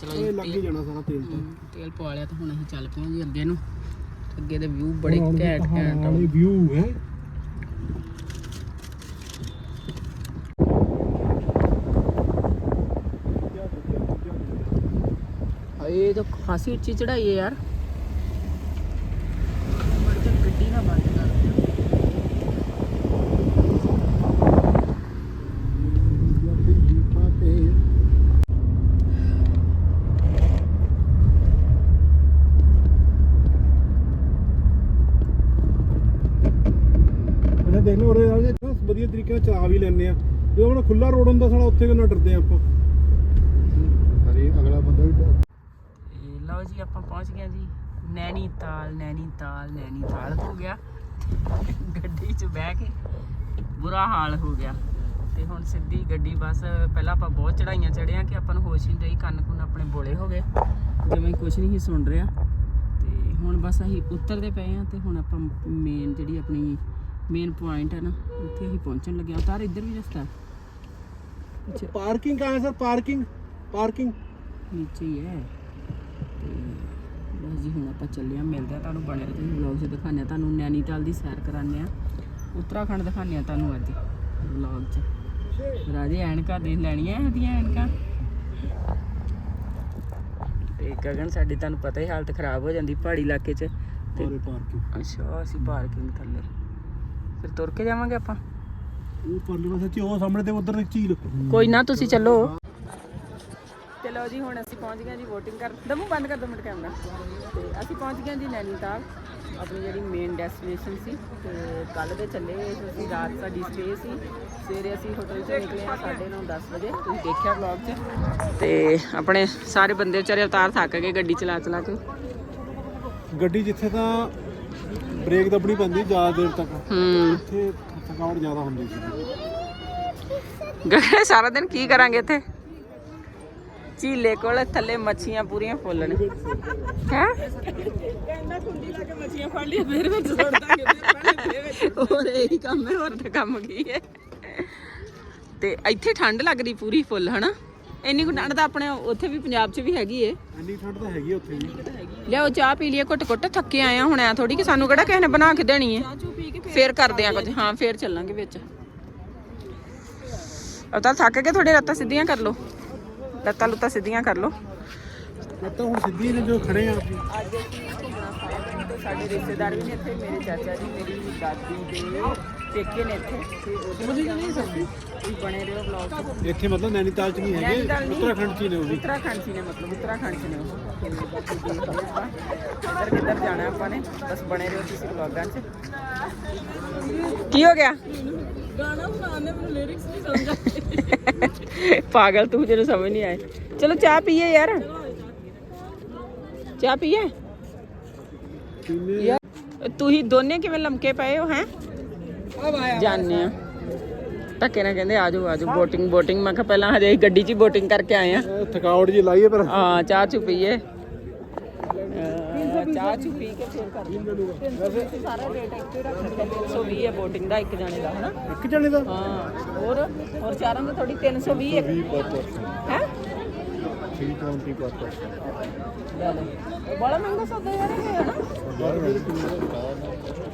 ਚਲੋ ਇਹ ਲੱਗ ਹੀ ਜਾਣਾ ਸਾਰਾ ਤੇਲ ਤਾਂ। ਤੇਲ ਪਵਾ ਲਿਆ ਤੇ ਹੁਣ ਅਸੀਂ ਚੱਲ ਪਏ ਜੀ ਅੱਗੇ ਨੂੰ। ਅੱਗੇ ਦੇ ਵਿਊ ਬੜੇ ਘੈਂਟ ਘੈਂਟ ਆ। ਵਿਊ ਹੈ। ਇਹ ਤਾਂ ਖਾਸੀ ਉੱਚੀ ਚੜਾਈ ਹੈ ਯਾਰ ਮੜ ਜਾ ਗੱਡੀ ਨਾ ਬੰਦ ਕਰ ਅੱਛਾ ਦੇਖ ਲਓ ਉਰੇ ਨਾਲ ਨਾ ਵਧੀਆ ਤਰੀਕੇ ਨਾਲ ਚਲਾ ਵੀ ਲੈਂਦੇ ਆ ਜਦੋਂ ਆਪਣਾ ਖੁੱਲਾ ਰੋਡ ਹੁੰਦਾ ਸਾਲਾ ਉੱਥੇ ਕਿੰਨਾ ਡਰਦੇ ਆ ਆਪਾਂ। ਅਰੇ ਅਗਲਾ ਬੰਦਾ ਵੀ ਡਰ। ਤੇ ਲਓ ਜੀ ਆਪਾਂ ਪਹੁੰਚ ਗਏ ਜੀ। ਨੈਨੀਤਾਲ ਨੈਨੀਤਾਲ ਨੈਨੀਤਾਲ ਹੋ ਗਿਆ। ਗੱਡੀ 'ਚ ਬਹਿ ਕੇ ਬੁਰਾ ਹਾਲ ਹੋ ਗਿਆ। ਤੇ ਹੁਣ ਸਿੱਧੀ ਗੱਡੀ ਬਸ ਪਹਿਲਾਂ ਆਪਾਂ ਬਹੁਤ ਚੜਾਈਆਂ ਚੜਿਆ ਕਿ ਆਪਾਂ ਨੂੰ ਹੋਸ਼ ਹੀ ਨਹੀਂ ਰਹੀ ਕੰਨ ਕੁੰਨ ਆਪਣੇ ਬੋਲੇ ਹੋ ਗਏ। ਜਿਵੇਂ ਕੁਝ ਨਹੀਂ ਸੀ ਸੁਣ ਰਿਹਾ। ਤੇ ਹੁਣ ਬਸ ਅਸੀਂ ਉਤਰਦੇ ਪਏ ਆ ਤੇ ਹੁਣ ਆਪਾਂ ਮੇਨ ਜਿਹੜੀ ਆਪਣੀ ਮੇਨ ਪੁਆਇੰਟ ਹੈ ਨਾ ਉੱਥੇ ਅਸੀਂ ਪਹੁੰਚਣ ਲੱਗੇ ਆ ਉਤਾਰ ਇੱਧਰ ਵੀ ਰਸਤਾ ਅੱਛਾ। ਪਾਰਕਿੰਗ ਕਹਾਂ ਹੈ ਸਰ? Parking parking. ਨੀਚੇ ਹੀ ਹੈ। ਤੇ ਬਸ ਜੀ ਹੁਣ ਆਪਾਂ ਚੱਲੇ ਆ ਮਿਲਦੇ ਆ ਤੁਹਾਨੂੰ ਬਣੇ ਰਹੋ। ਤੁਸੀਂ ਵਲੌਗ 'ਚ ਦਿਖਾਉਂਦੇ ਆ ਤੁਹਾਨੂੰ ਨੈਨੀਤਾਲ ਦੀ ਸੈਰ ਕਰਾਉਂਦੇ ਆ ਉੱਤਰਾਖੰਡ ਦਿਖਾਉਂਦੇ ਆ ਤੁਹਾਨੂੰ ਅੱਜ ਵਲੌਗ 'ਚ। ਰਾਜੇ ਐਨਕਾਂ ਦੇ ਲੈਣੀਆਂ ਇਹਦੀਆਂ ਐਨਕਾਂ? ਤੇ ਗਗਨ ਸਾਡੀ ਤੁਹਾਨੂੰ ਪਤਾ ਹੀ ਹਾਲਤ ਖਰਾਬ ਹੋ ਜਾਂਦੀ ਪਹਾੜੀ ਇਲਾਕੇ 'ਚ। ਤੇ ਪਾਰਕਿੰਗ। ਅੱਛਾ ਅਸੀਂ ਪਾਰਕਿੰਗ ਥੱਲੇ। ਫਿਰ ਤੁਰ ਕੇ ਜਾਵਾਂਗੇ ਆਪਾਂ? ਉਹ ਪਰਲੇ ਪਾਸੇ ਚ ਉਹ ਸਾਹਮਣੇ ਤੇ ਉਧਰ ਇੱਕ ਝੀਲ। ਕੋਈ ਨਾ ਤੁਸੀਂ ਚੱਲੋ। ਚਲੋ ਜੀ ਹੁਣ ਅਸੀਂ ਪਹੁੰਚ ਗਏ ਜੀ VOTING ਕਰ ਦਮੂ ਬੰਦ ਕਰ ਦੋ ਮਿੰਟ ਕੈਮਰਾ ਤੇ ਅਸੀਂ ਪਹੁੰਚ ਗਏ ਜੀ ਨੈਨੀਤਾਲ। ਆਪਣੀ ਜਿਹੜੀ ਮੇਨ ਡੈਸਟੀਨੇਸ਼ਨ ਸੀ। ਤੇ ਕੱਲ ਦੇ ਚੱਲੇ ਅਸੀਂ ਰਾਤ ਸਾਡੀ ਸਟੇ ਸੀ। ਸਵੇਰੇ ਅਸੀਂ ਹੋਟਲ ਤੋਂ ਨਿਕਲੇ ਆ 9:30 10 ਵਜੇ। ਤੁਸੀਂ ਦੇਖਿਆ ਵਲੌਗ 'ਚ। ਤੇ ਆਪਣੇ ਸਾਰੇ ਬੰਦੇ ਵਿਚਾਰੇ ਅਵਤਾਰ ਥੱਕ ਗਏ ਗੱਡੀ ਚਲਾ ਚਲਾ ਕੇ। ਗੱਡੀ ਜਿੱਥੇ ਤਾਂ ਬ੍ਰੇਕ ਦੱਬਣੀ ਪੈਂਦੀ ਜ਼ਿਆਦਾ ਦੇਰ ਤੱਕ। ਹੂੰ। ਉੱਥੇ ਥਕਾਵਟ ਜ਼ਿਆਦਾ ਹੁੰਦੀ ਸੀ। ਗਏ ਸਾਰਾ ਦਿਨ ਕੀ ਕਰਾਂਗੇ ਇੱਥੇ? ਝੀਲੇ ਕੋਲ ਥੱਲੇ ਮੱਛੀਆਂ ਪੂਰੀਆਂ ਫੁੱਲਣ। ਹੈ? ਕਹਿੰਦਾ ਕੁੰਡੀ ਲਾ ਕੇ ਮੱਛੀਆਂ ਫੜ ਲਿਆ ਫਿਰ ਵਿੱਚ ਸੁੱਟ ਦਾਂਗੇ ਹੋਰ ਇਹੀ ਕੰਮ ਹੈ, ਹੋਰ ਤਾਂ ਕੰਮ ਕੀ ਹੈ। ਤੇ ਇੱਥੇ ਠੰਡ ਲੱਗਦੀ ਪੂਰੀ ਫੁੱਲ, ਹਨਾ? ਇੰਨੀ ਕੁ ਠੰਡ ਤਾਂ ਆਪਣੇ ਉੱਥੇ ਵੀ ਪੰਜਾਬ 'ਚ ਵੀ ਹੈਗੀ ਏ। ਇੰਨੀ ਠੰਡ ਤਾਂ ਹੈਗੀ ਉੱਥੇ ਵੀ। ਲਿਆਓ ਚਾਹ ਪੀ ਲਈਏ ਘੁੱਟ ਘੁੱਟ ਥੱਕੇ ਆਏ ਆ ਹੁਣ ਐ ਥੋੜੀ ਕਿ ਸਾਨੂੰ ਕਿਹੜਾ ਕਿਸੇ ਨੇ ਬਣਾ ਕੇ ਦੇਣੀ ਹੈ ਫੇਰ ਕਰਦੇ ਆ ਕੁਝ। ਹਾਂ ਫੇਰ ਚੱਲਾਂਗੇ ਵਿੱਚ। ਤਾਂ ਥੱਕ ਕੇ ਥੋੜੀ ਲੱਤਾਂ ਸਿੱਧੀਆਂ ਕਰ ਲਓ। ਲੱਤਾਂ ਲੁੱਤਾਂ ਸਿੱਧੀਆਂ ਕਰ ਲਓ। ਮੈਂ ਤਾਂ ਹੁਣ ਸਿੱਧੀ ਨੇ ਜੋ ਖੜੇ ਆ। ਅੱਜ ਅਸੀਂ ਘੁੰਮਣਾ ਸਾਡੇ ਰਿਸ਼ਤੇਦਾਰ ਵੀ ਨੇ ਇੱਥੇ ਮੇਰੇ ਚਾਚਾ ਜੀ ਮੇਰੀ ਦਾਦੀ ਦੇ। ਪੇਕੇ ਨੇ ਇੱਥੇ ਤੇ ਉਹਦੇ ਨਹੀਂ ਸਕਦੀ ਤੁਸੀਂ ਬਣੇ ਰਹੋ ਵਲੌਗ ਇੱਥੇ ਮਤਲਬ ਨੈਨੀਤਾਲ ਚ ਨਹੀਂ ਹੈਗੇ ਨੈਨੀਤਾਲ ਨਹੀਂ। ਉੱਤਰਾਖੰਡ ਚ ਹੀ ਨੇ ਉਹ ਵੀ। ਉੱਤਰਾਖੰਡ ਸੀ ਨੇ ਮਤਲਬ ਉੱਤਰਾਖੰਡ ਸੀ ਨੇ ਉਹ। ਤੇ ਬਾਕੀ ਦੇਖਦੇ ਆਪਾਂ ਕਿੱਧਰ ਕਿੱਧਰ ਜਾਣਾ ਆਪਾਂ ਨੇ? ਬਸ ਬਣੇ ਰਹੋ ਤੁਸੀਂ ਵਲੌਗਾਂ 'ਚ। ਕੀ ਹੋ ਗਿਆ? ਗਾਣਾ ਸੁਣਾਉਂਦੇ ਮੈਨੂੰ ਲਿਰਿਕਸ ਨਹੀਂ ਸਮਝ ਆਉਂਦੇ ਪਾਗਲ ਤੂੰ ਜਿਹਨੂੰ ਸਮਝ ਨਹੀਂ ਆਏ। ਚਲੋ ਚਾਹ ਪੀਏ ਯਾਰ। ਚਾਹ ਪੀਏ। ਪੀਨੇ ਯਾਰ ਤੁਸੀਂ ਦੋਨੇ ਕਿਵੇਂ ਲਮਕੇ ਪਏ ਹੋ ਹੈ? ਜਾਣਦੇ ਆ। ਧੱਕੇ ਨਾਲ ਕਹਿੰਦੇ ਆਜੋ ਆਜੋ ਬੋਟਿੰਗ ਬੋਟਿੰਗ ਮੈਂ ਕਿਹਾ ਪਹਿਲਾਂ ਹਜੇ ਗੱਡੀ 'ਚ ਹੀ ਬੋਟਿੰਗ ਕਰਕੇ ਆਏ ਆ। ਥਕਾਵਟ ਜੀ ਲਾਈਏ ਪਰ ਹਾਂ ਚਾਹ ਚੁ ਪੀਏ। ਚਾਹ ਚੁ ਪੀ ਕੇ ਫਿਰ ਕਰਦੇ ਸਾਰਾ ਰੇਟ ਇੱਥੇ ਰੱਖ ਦਿੱਤਾ 320 ਹੈ ਬੋਟਿੰਗ ਦਾ ਇੱਕ ਜਾਣੇ ਦਾ ਹਨਾ? ਇੱਕ ਜਣੇ ਦਾ? ਹਾਂ ਹੋਰ ਹੋਰ ਚਾਰਾਂ ਦਾ ਥੋੜੀ 320 ਹੈ। ਹੈ? 320 ਪਰ ਬੜਾ ਮਹਿੰਗਾ ਸੌਦਾ ਯਾਰ ਇਹ ਹੈ ਨਾ।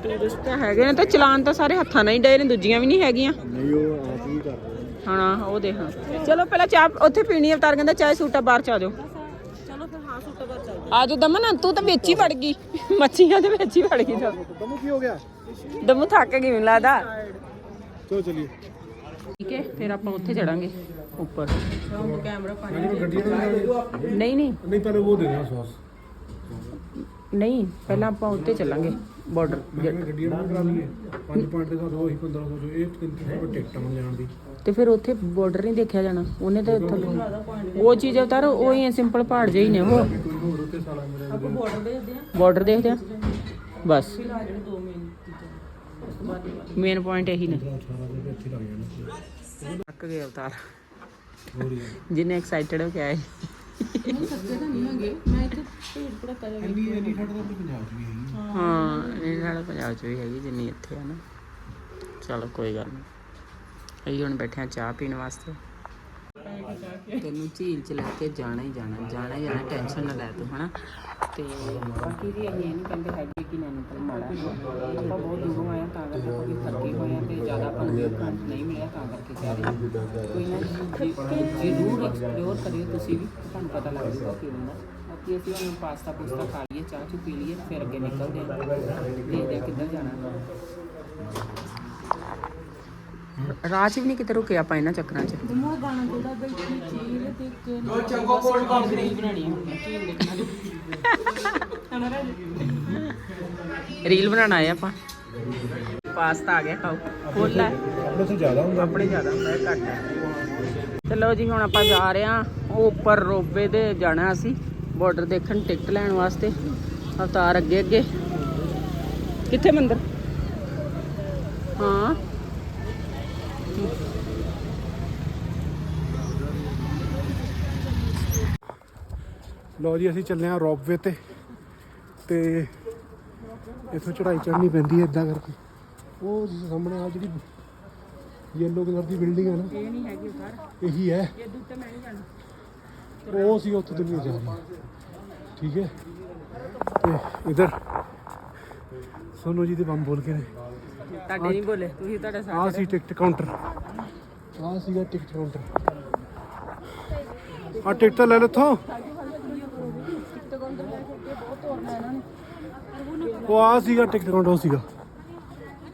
ਟੂਰਿਸਟ ਤਾਂ ਹੈਗੇ ਨੇ ਤੇ ਚਲਾਨ ਤਾਂ ਸਾਰੇ ਹੱਥਾਂ ਨਾਲ ਹੀ ਡਏ ਨੇ ਦੂਜੀਆਂ ਵੀ ਨਹੀਂ ਹੈਗੀਆਂ। ਨਹੀਂ ਉਹ ਆਪ ਹੀ ਕਰ ਰਹੇ ਹਾਂ ਉਹ ਦੇ ਹਾਂ ਚਲੋ ਪਹਿਲਾਂ ਚਾਹ ਉੱਥੇ ਪੀਣੀ ਅਵਤਾਰ ਕਹਿੰਦਾ ਚਾਹ ਸੂਟਾ ਬਾਹਰ ਚ ਆ ਜਾਓ। ਚਲੋ ਫਿਰ ਹਾਂ ਸੁੱਟਾ ਬਾਅਦ ਚੱਲਦੇ ਆ ਜਾਓ। ਦਮਨ ਤੂੰ ਤਾਂ ਵਿੱਚ ਹੀ ਵੜ ਗਈ। ਮੱਛੀਆਂ ਦੇ ਵਿੱਚ ਹੀ ਵੜ ਗਈ ਤੁਹਾਨੂੰ ਕੀ ਹੋ ਗਿਆ? ਦਮੂ ਥੱਕ ਗਈ ਮੈਨੂੰ ਲੱਗਦਾ। ਚਲੋ ਚਲਿਏ। ਠੀਕ ਹੈ ਫਿਰ ਆਪਾਂ ਉੱਥੇ ਚੜਾਂਗੇ ਉੱਪਰ। ਕੈਮਰਾ ਨਹੀਂ ਨਹੀਂ। ਨਹੀਂ ਪਹਿਲੇ ਉਹ ਦੇ ਦੇਣਾ ਸੌਸ। ਨਹੀਂ ਪਹਿਲਾਂ ਆਪਾਂ ਉੱਤੇ ਚੱਲਾਂਗੇ ਬਾਰਡਰ ਮੈਂ ਗੱਡੀ ਨਾਲ ਕਰਾ ਲਈਏ। 5 ਪੁਆਇੰਟ ਦੇ ਸਾਥ ਉਹ ਹੀ 1500 ਜੋ ਇਹ 300 ਰੁਪਏ ਟਿਕਟ ਆਉਣ ਜਾਣ ਦੀ। ਤੇ ਫਿਰ ਉੱਥੇ ਬਾਰਡਰ ਨਹੀਂ ਦੇਖਿਆ ਜਾਣਾ। ਉਹਨੇ ਤਾਂ ਉੱਥੇ- ਉਹ ਚੀਜ਼ ਉਤਾਰ ਉਹ ਹੀ ਸਿੰਪਲ ਪਹਾੜ ਜਿਹੇ ਹੀ ਨੇ ਉਹ। ਆਪਾਂ ਬਾਰਡਰ ਦੇਖਦੇ ਆ ਬਾਰਡਰ ਦੇਖਦੇ ਆ ਬਸ। ਫਿਲਹਾਲ ਜਿਹੜੇ ਦੋ ਮੇਨ ਚੀਜ਼ਾਂ ਉਸ ਤੋਂ ਬਾਅਦ ਮੇਨ ਪੁਆਇੰਟ ਇਹੀ ਨੇ। ਥੱਕ ਗਏ ਅਵਤਾਰ ਜਿੰਨੇ ਐਕਸਾਈਟਡ ਹੋ ਕੇ ਆਏ। ਨਹੀਂ ਸੱਚੇ ਤਾਂ ਨਹੀਂ ਹੈਗੇ। ਮੈਂ ਇੱਥੇ ਭੀੜ ਭੜਕਾ ਜਿਹਾ ਇੰਨੀ ਇੰਨੀ ਠੰਡ ਤਾਂ ਆਪਣੇ ਪੰਜਾਬ 'ਚ ਵੀ ਹੈਗੀ। ਹਾਂ ਇਹ ਨਾਲ ਪੰਜਾਬ 'ਚ ਵੀ ਹੈਗੀ ਜਿੰਨੀ ਇੱਥੇ ਆ ਨਾ। ਚਲੋ ਕੋਈ ਗੱਲ ਨਹੀਂ। ਅਸੀਂ ਹੁਣ ਬੈਠੇ ਆ ਚਾਹ ਪੀਣ ਵਾਸਤੇ। ਤੈਨੂੰ ਝੀਲ ਚ ਲੈ ਕੇ ਜਾਣਾ ਹੀ ਜਾਣਾ ਜਾਣਾ ਹੀ ਜਾਣਾ ਟੈਨਸ਼ਨ ਨਾ ਲੈ ਤੂੰ ਹਨਾ? ਤੇ ਬਾਕੀ ਵੀ ਅਸੀਂ ਇਹ ਨਹੀਂ ਕਹਿੰਦੇ ਹੈਗੇ ਕਿ ਨਹੀਂ ਤਾਂ ਮਾੜਾ। ਆਪਾਂ ਬਹੁਤ ਦੂਰੋਂ ਹਾਂ ਤਾਂ ਕਰਕੇ ਵੀ ਥੱਕੇ ਹੋਏ ਆ ਤੇ ਜ਼ਿਆਦਾ ਨੂੰ ਕੰਟ ਨਹੀਂ ਮਿਲਿਆ ਤਾਂ ਕਰਕੇ ਕਹਿ ਰਹੇ। ਕੋਈ ਨਾ ਜ਼ਰੂਰ ਐਕਸਪਲੋਰ ਕਰਿਓ ਤੁਸੀਂ ਵੀ ਤੁਹਾਨੂੰ ਪਤਾ ਲੱਗ ਜੂਗਾ ਕੀ ਹੁੰਦਾ ਬਾਕੀ ਅਸੀਂ ਹੁਣ ਪਾਸਤਾ ਪੂਸਤਾ ਖਾ ਲਈਏ ਚਾਹ ਚੁ ਪੀ ਲਈਏ ਫਿਰ ਅੱਗੇ ਨਿਕਲਦੇ ਹਾਂ। ਦੇਖਦੇ ਹਾਂ ਕਿੱਧਰ ਜਾਣਾ। ਰਾਹ 'ਚ ਵੀ ਨਹੀਂ ਕਿਤੇ ਰੁਕੇ ਆਪਾਂ ਇਹਨਾਂ ਚੱਕਰਾਂ 'ਚ। ਦਮੋ ਗਾਣਾ ਜਿਹੜਾ ਬੈਠੀ ਚੀਲ ਤੇ ਕੇ ਚੰਗੋ ਕੋਲ ਕੋਲ ਰੀਲ ਬਣਾਣੀ ਹੈ ਰੀਲ ਬਣਾਉਣ ਆਏ ਆਪਾਂ। ਪਾਸਤਾ ਆ ਗਿਆ, ਖਾਓ। ਫੁੱਲ ਹੈ ਆਪਣੇ ਤੋਂ ਜ਼ਿਆਦਾ ਹੁੰਦਾ ਆਪਣੇ ਜ਼ਿਆਦਾ ਹੁੰਦਾ ਹੈ ਘੱਟ ਹੈ ਚਲੋ ਜੀ, ਹੁਣ ਆਪਾਂ ਜਾ ਰਹੇ ਹਾਂ ਉਹ ਉੱਪਰ ਰੋਬੇ ਦੇ ਜਾਣਾ ਅਸੀਂ। ਬਾਰਡਰ ਦੇਖਣ ਟਿਕਟ ਲੈਣ ਵਾਸਤੇ। ਅਵਤਾਰ ਅੱਗੇ ਅੱਗੇ ਕਿੱਥੇ ਮੰਦਰ? ਹਾਂ। ਲਓ ਜੀ ਅਸੀਂ ਚੱਲੇ ਆ ਰੌਪਵੇ ਤੇ ਤੇ ਇਥੋਂ ਚੜਾਈ ਚੜਨੀ ਪੈਂਦੀ ਹੈ ਇਦਾਂ ਕਰਕੇ। ਉਹ ਜੀ ਸਾਹਮਣੇ ਆ ਜਿਹੜੀ ਯੈਲੋ ਕਲਰ ਦੀ ਬਿਲਡਿੰਗ ਹੈ ਨਾ ਇਹ ਨਹੀਂ ਹੈਗੀ ਸਰ ਇਹੀ ਹੈ। ਇਹ ਦੁੱਤੇ ਮੈਂ ਨਹੀਂ ਜਾਣਾ। ਉਹ ਸੀ ਉੱਥੇ ਦੁਨੀਆ ਜਾ ਰਹੀ। ਠੀਕ ਹੈ। ਤੇ ਇਧਰ ਸੋਨੂ ਜੀ ਦੇ ਬੰਮ ਬੋਲ ਕੇ ਨੇ। ਤੁਹਾਡੇ ਨਹੀਂ ਬੋਲੇ ਤੁਸੀਂ ਤੁਹਾਡਾ ਸਾਥ ਆਹ ਸੀ ਟਿਕਟ ਕਾਊਂਟਰ ਆਹ ਸੀਗਾ ਟਿਕਟ ਕਾਊਂਟਰ ਆ ਟਿਕਟ ਤਾਂ ਲੈ ਲਥੋਂ ਉਹ ਆ ਸੀਗਾ ਟਿਕਟ ਕਾਊਂਟਰ ਉਹ ਸੀਗਾ।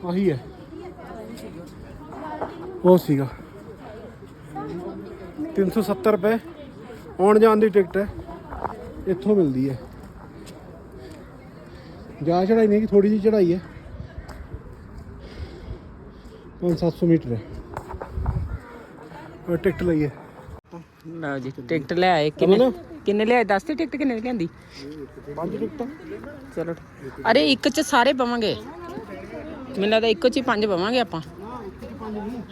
ਆਹੀ ਹੈ। ਉਹ ਸੀਗਾ। 370 ਰੁਪਏ ਆਉਣ ਜਾਣ ਦੀ ਟਿਕਟ ਹੈ। ਇੱਥੋਂ ਮਿਲਦੀ ਹੈ। ਜਾ ਚੜਾਈ ਨਹੀਂ ਕਿ ਥੋੜੀ ਜਿਹੀ ਚੜਾਈ ਹੈ। 5-700 ਮੀਟਰ ਹੈ। ਉਹ ਟਿਕਟ ਲਈ ਹੈ ਲਓ ਜੀ ਟਿਕਟ ਲੈ ਆਏ। ਕਿੰਨੇ ਕਿੰਨੇ ਲਿਆਏ? ਦੱਸ ਤੇ ਟਿਕਟ ਕਿੰਨੇ ਦੀ ਲਿਆਂਦੀ? ਪੰਜ ਟਿਕਟਾਂ ਚਲੋ ਅਰੇ ਇੱਕ ਚ ਸਾਰੇ ਪਵਾਂਗੇ। ਮੈਨੂੰ ਲੱਗਦਾ ਇੱਕੋ ਚ ਹੀ ਪੰਜ ਪਵਾਂਗੇ ਆਪਾਂ।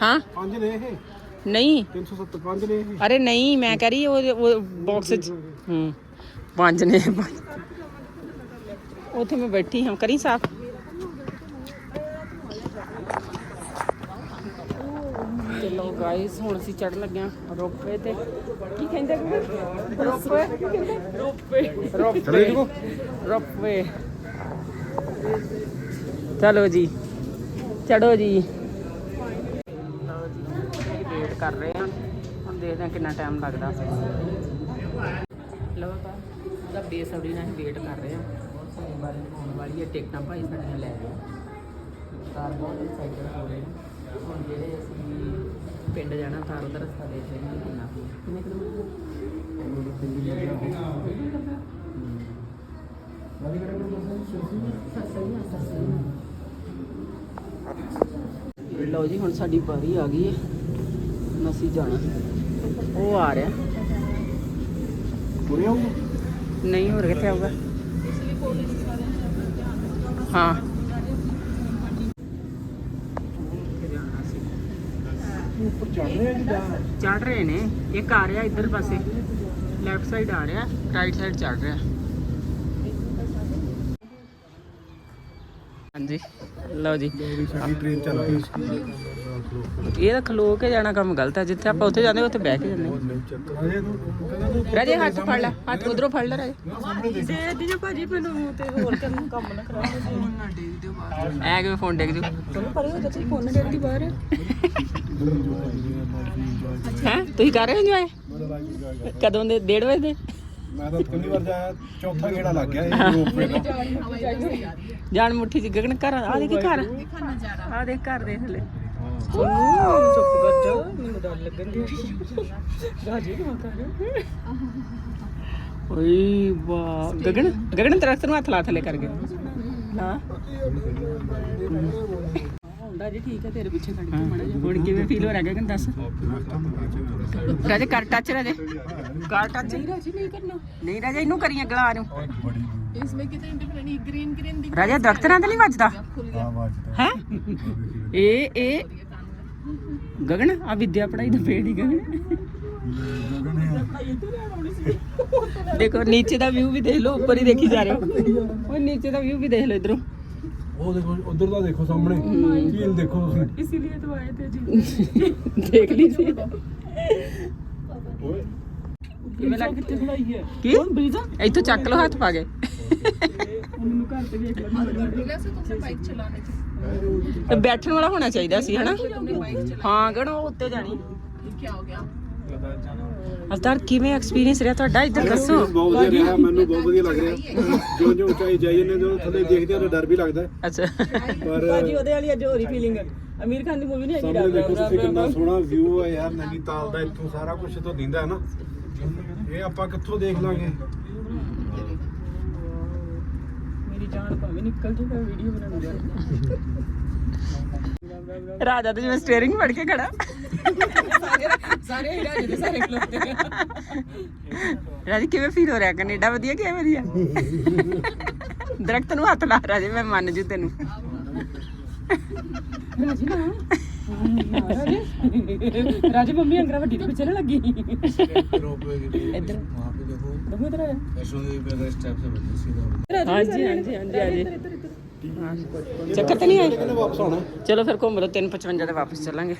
ਹਾਂ? ਪੰਜ ਨੇ ਇਹ। ਨਹੀਂ। 370 ਪੰਜ ਨੇ ਇਹ। ਅਰੇ ਨਹੀਂ ਮੈਂ ਕਹਿ ਰਹੀ ਉਹ ਉਹ ਬਾਕਸ ਚ। ਹੂੰ। ਪੰਜ ਨੇ। ਪੰਜ। ਉੱਥੇ ਮੈਂ ਬੈਠੀ ਹਾਂ ਕਰੀ ਸਾਫ਼। ਚਲੋ ਗਾਇਸ ਹੁਣ ਅਸੀਂ ਚੜ ਲੱਗਿਆ ਰੋਪੇ ਤੇ। ਕੀ ਕਹਿੰਦੇ ਰੋਪੇ ਰੋਪੇ ਰੋਪੇ ਰੋਪੇ ਚਲੋ ਜੀ ਚੜੋ ਜੀ ਲਓ ਜੀ। ਵੇਟ ਕਰ ਰਹੇ ਹਾਂ ਹੁਣ ਦੇਖਦੇ ਹਾਂ ਕਿੰਨਾ ਟਾਈਮ ਲੱਗਦਾ। ਲਓ ਤਾਂ ਉਹਦਾ ਬੇਸਬਰੀ ਨਾਲ ਵੇਟ ਕਰ ਰਹੇ ਹਾਂ ਸਾਡੀ ਵਾਰੀ ਹੋਣ ਵਾਲੀ ਹੈ ਟਿਕਟਾਂ ਭਾਈ ਸਾਡੀਆਂ ਲੈ ਰਹੇ ਕਾਰ ਬਹੁਤ ਐਕਸਾਈਟਡ ਹੋ ਰਹੇ ਹਾਂ ਹੁਣ ਜਿਹੜੇ ਪਿੰਡ ਜਾਣਾ ਤਾਂ ਹਾਂ ਕਿੰਨਾ ਕਿਲੋਮੀਟਰ ਲਓ ਜੀ ਹੁਣ ਸਾਡੀ ਵਾਰੀ ਆ ਗਈ ਹੈ। ਹੁਣ ਅਸੀਂ ਜਾਣਾ ਉਹ ਆ ਰਿਹਾ। ਪੂਰੇ ਨਹੀਂ ਹੋਰ ਕਿੱਥੇ ਆਊਗਾ? ਹਾਂ। ਉੱਪਰ ਚੜ ਰਹੇ ਆ ਜੀ ਜਾ? ਚੜ ਰਹੇ ਨੇ। ਇੱਕ ਆ ਰਿਹਾ ਇੱਧਰ ਪਾਸੇ। ਲੈਫਟ ਸਾਈਡ ਆ ਰਿਹਾ। ਰਾਈਟ ਸਾਈਡ ਚੜ ਰਿਹਾ। ਹਾਂਜੀ। ਲਓ ਜੀ। ਸਾਡੀ ਟ੍ਰੇਨ ਚੱਲ ਪਈ। ਸੀ ਇਹ ਤਾਂ ਖਲੋ ਕੇ ਜਾਣਾ ਕੰਮ ਗਲਤ ਹੈ। ਜਿੱਥੇ ਆਪਾਂ ਉੱਥੇ ਜਾਂਦੇ ਉੱਥੇ ਬਹਿ ਕੇ ਜਾਂਦੇ ਰਾਜੇ ਹੱਥ ਫੜ ਲੈ। ਹੱਥ ਉਧਰੋਂ ਫੜ ਲੈ ਰਾਜੇ। ਦੇ ਦੀ ਜੋ ਭਾਜੀ ਮੈਨੂੰ ਤੇ ਹੋਰ ਕਰਨ ਕੰਮ ਨਾ ਕਰਾ। ਐ ਕਿਵੇਂ ਫੋਨ ਡੇਕ ਜੂ? ਪਰ ਉਹ ਤਾਂ ਫੋਨ ਦੇ ਦੀ ਬਾਹਰ। ਹੈ? ਤੁਸੀਂ ਕਰ ਰਹੇ ਹੋ ਇੰਜੋਏ ਕਦੋਂ ਦੇ? 1:30 ਵਜੇ ਦੇ? ਮੈਂ ਤਾਂ ਪਹਿਲੀ ਵਾਰ ਜਾਇਆ ਚੌਥਾ ਗੇੜਾ ਲੱਗ ਗਿਆ ਇਹ ਰੋਪਵੇ ਦਾ। ਜਾਨ ਮੁੱਠੀ ਚ ਗਗਨ ਘਰ ਆ ਦੇ ਕੀ ਘਰ ਆ ਦੇ ਘਰ ਦੇ ਥੱਲੇ ਚੁੱਪ ਕਰ ਜਾ ਮੈਨੂੰ ਡਰ ਲੱਗਣ ਦੀ ਰਾਜੀ ਕਿਉਂ ਕਰ ਓਏ ਵਾਹ। ਗਗਨ ਗਗਨ ਦਰਖਤ ਨੂੰ ਹੱਥ ਲਾ ਥੱਲੇ ਕਰ ਗਿਆ। ਲਾ ਮੁੰਡਾ ਜੀ ਠੀਕ ਹੈ ਤੇਰੇ ਪਿੱਛੇ ਖੜ ਕੇ ਮੜਾ ਹੁਣ ਕਿਵੇਂ ਫੀਲ ਹੋ ਰਿਹਾ ਗਗਨ ਦੱਸ? ਰਾਜੇ ਕਰ ਟੱਚ ਰਾਜੇ ਕਰ ਟੱਚ ਨਹੀਂ ਰਾਜੇ ਨਹੀਂ ਕਰਨਾ। ਨਹੀਂ ਰਾਜੇ ਇਹਨੂੰ ਕਰੀਏ ਗਲਾ ਨੂੰ ਇਸ ਵਿੱਚ ਕਿਤੇ ਇੰਟਰਫੇਰ ਵੱਜਦਾ? ਹੈ ਇਹ ਇਹ ਗਗਨ ਆ ਵਿਦਿਆ ਪੜਾਈ ਦਾ ਪੇੜ ਹੀ ਗਗਨ। ਦੇਖੋ ਨੀਚੇ ਦਾ ਵਿਊ ਵੀ ਦੇਖ ਲਓ ਉੱਪਰ ਹੀ ਦੇਖੀ ਜਾ ਰਹੇ। ਹੋ ਨੀਚੇ ਦਾ ਵਿਊ ਵੀ ਦੇਖ ਲਓ ਇਧਰੋਂ। ਉਹ ਦੇਖੋ ਉਧਰ ਦਾ ਦੇਖੋ ਸਾਹਮਣੇ। ਝੀਲ ਦੇਖੋ ਤੁਸੀਂ? इसीलिए तो आए थे जी ਦੇਖ ਲਈ ਸੀ ਓਏ। ਕਿਵੇਂ ਲੱਗ ਕਿੱਥੇ ਖੜਾਈ ਹੈ? ਕੀ? ਚੱਕ ਲਓ ਹੱਥ ਪਾ ਕੇ। ਬੈਠਣ ਵਾਲਾ ਹੋਣਾ ਚਾਹੀਦਾ ਸੀ ਹਨਾ? ਹਾਂ ਗਣੋ ਉੱਤੇ ਜਾਣੀ। क्या हो गया ਅਵਤਾਰ ਕਿਵੇਂ ਐਕਸਪੀਰੀਅੰਸ ਰਿਹਾ ਤੁਹਾਡਾ? ਇੱਧਰ ਦੱਸੋ। ਬਹੁਤ ਵਧੀਆ ਰਿਹਾ ਮੈਨੂੰ ਬਹੁਤ ਵਧੀਆ ਲੱਗ ਰਿਹਾ। ਜਿਉਂ ਜਿਉਂ ਉਚਾਈ ਜਾਈ ਜਾਂਦੇ ਜਦੋਂ ਥੱਲੇ ਦੇਖਦੇ ਆ ਤਾਂ ਡਰ ਵੀ ਲੱਗਦਾ। ਹੈ। ਅੱਛਾ। ਪਰ ਭਾਜੀ ਉਹਦੇ ਵਾਲੀ ਅੱਜ ਹੋਰੀ ਫੀਲਿੰਗ ਹੈ ਅਮੀਰ ਖਾਨ ਦੀ ਮੂਵੀ ਨਹੀਂ ਹੈਗੀ ਸਾਹਮਣੇ ਦੇਖੋ ਤੁਸੀਂ ਕਿੰਨਾ ਸੋਹਣਾ ਵਿਊ ਹੈ ਯਾਰ ਨੈਨੀਤਾਲ ਦਾ ਇੱਥੋਂ ਸਾਰਾ ਕੁਝ ਤੋਂ ਦਿੰਦਾ ਹੈ ਨਾ। ਇਹ ਆਪਾਂ ਕਿੱਥੋਂ ਦੇਖ ਲਾਂਗੇ? ਮੇਰੀ ਜਾਨ ਭਾਵੇਂ ਨਿਕਲ ਜੇ ਮੈਂ ਵੀਡੀਓ ਬਣਾਉਣ ਜਾ ਰਾਜਾ ਤੇ ਜਿਵੇਂ ਸਟੀਅਰਿੰਗ ਫੜ ਕੇ ਖੜਾ। ਸਾਰੇ ਹੀ ਰਾਜੇ ਫੀਲ ਹੋ ਰਿਹਾ? ਕੈਨੇਡਾ ਵਧੀਆ ਕਿ ਵਧੀਆ? ਦਰਖਤ ਨੂੰ ਹੱਥ ਲਾ ਰਾਜੇ ਮੈਂ ਮੰਨ ਜੂ ਤੈਨੂੰ। ਰਾਜੇ ਮੰਮੀ ਅੰਗਰਾ ਵੱਡੀ ਦੇ ਪਿੱਛੇ ਨਾ ਲੱਗੀ। ਇੱਧਰ। ਮਾਂ ਪਿਓ ਦੇਖੋ ਦੇਖੋ ਇੱਧਰ ਆ ਵੈਸ਼ਨੋ ਦੇਵੀ ਦਾ ਸਟੈਪ ਸੇ ਬੰਦੇ ਸੀਦਾ ਹਾਂਜੀ। ਹਾਂਜੀ ਹਾਂਜੀ। ਰਾਜੇ ਚੱਕਰ ਤਾਂ ਨਹੀਂ ਆਏ? ਵਾਪਸ ਆਉਣਾ ਚਲੋ ਫਿਰ ਘੁੰਮ ਲਓ 355 ਤੇ ਵਾਪਸ ਚੱਲਾਂਗੇ।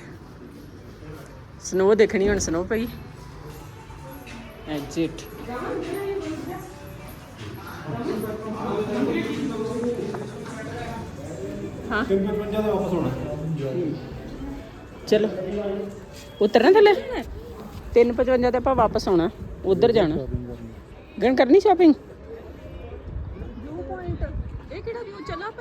ਸਨੋ ਦੇਖਣੀ ਹੁਣ ਸਨੋ ਪਈ। ਐਗਜ਼ਿਟ ਹਾਂ। 355 ਤੇ ਵਾਪਸ ਆਉਣਾ ਚਲੋ। ਉਤਰਨਾ ਥੱਲੇ? 355 ਤੇ ਆਪਾਂ ਵਾਪਸ ਆਉਣਾ। ਉਧਰ ਜਾਣਾ। ਗਣ ਕਰਨੀ ਸ਼ਾਪਿੰਗ ਵਿਊ ਪੁਆਇੰਟ ਇਹ ਕਿਹੜਾ ਵਿਊ ਚੱਲਾ